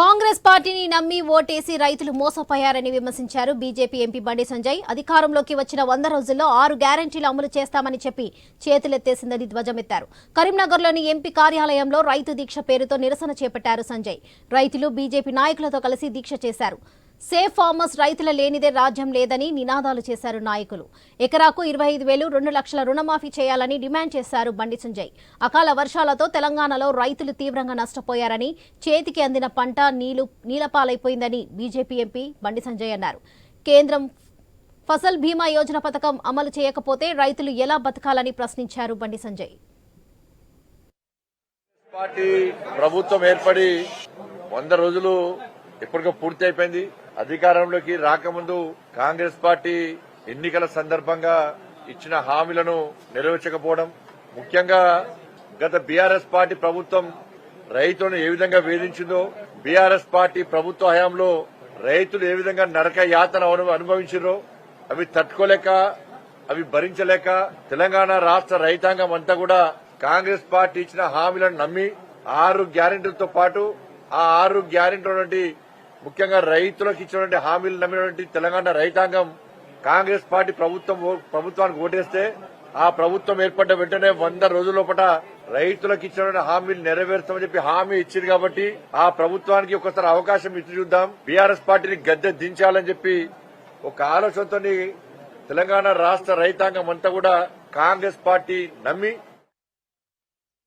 కాంగ్రెస్ పార్టీని నమ్మి ఓటేసి రైతులు మోసపోయారని విమర్శించారు బీజేపీ ఎంపీ బండి సంజయ్. అధికారంలోకి వచ్చిన వంద రోజుల్లో ఆరు గ్యారంటీలు అమలు చేస్తామని చెప్పి చేతులెత్తేసిందని ధ్వజమెత్తారు. కరీంనగర్లోని ఎంపీ కార్యాలయంలో రైతు దీక్ష పేరుతో నిరసన చేపట్టారు సంజయ్. రైతులు బీజేపీ నాయకులతో కలిసి దీక్ష చేశారు. సేఫ్ ఫార్మర్స్ రైతుల లేనిదే రాజ్యం లేదని నినాదాలు చేశారు నాయకులు. ఎకరాకు ఇరవై ఐదు వేలు రెండు లక్షల రుణమాఫీ చేయాలని డిమాండ్ చేశారు బండి సంజయ్. అకాల వర్షాలతో తెలంగాణలో రైతులు తీవ్రంగా నష్టపోయారని చేతికి అందిన పంట నీలు నీలపాలైపోయిందని బీజేపీ ఎంపీ బండి సంజయ్ అన్నారు. కేంద్రం ఫసల్ బీమా యోజన పథకం అమలు చేయకపోతే రైతులు ఎలా బతకాలని ప్రశ్నించారు బండి సంజయ్. పార్టీ ప్రభుత్వం ఏర్పడి వంద రోజులు ఇప్పటికే పూర్తి అయిపోయింది. అధికారంలోకి రాకముందు కాంగ్రెస్ పార్టీ ఎన్నికల సందర్భంగా ఇచ్చిన హామీలను నెరవేర్చకపోవడం ముఖ్యంగా గత బీఆర్ఎస్ పార్టీ ప్రభుత్వం రైతులను ఏ విధంగా వేధించిందో బీఆర్ఎస్ పార్టీ ప్రభుత్వ హయాంలో రైతులు ఏ విధంగా నరక యాతన అను- అనుభవించారో అవి తట్టుకోలేక అవి భరించలేక తెలంగాణ రాష్ట్ర రైతాంగం అంతా కూడా కాంగ్రెస్ పార్టీ ఇచ్చిన హామీలను నమ్మి ఆరు గ్యారెంటీలతో పాటు ఆ ఆరు గ్యారెంటీ ముఖ్యంగా రైతులకు ఇచ్చినటువంటి హామీలు నమ్మినటువంటి తెలంగాణ రైతాంగం కాంగ్రెస్ పార్టీ ప్రభుత్వం ఓ- ప్రభుత్వానికి ఓటేస్తే ఆ ప్రభుత్వం ఏర్పడ్డ వెంటనే వంద రోజుల లోపల రైతులకు ఇచ్చినటువంటి హామీలు నెరవేర్చామని చెప్పి హామీ ఇచ్చింది కాబట్టి ఆ ప్రభుత్వానికి ఒకసారి అవకాశం ఇచ్చి చూద్దాం. బీఆర్ఎస్ పార్టీని గద్దె దించాలని చెప్పి ఒక ఆలోచనతో తెలంగాణ రాష్ట్ర రైతాంగం అంతా కూడా కాంగ్రెస్ పార్టీ నమ్మి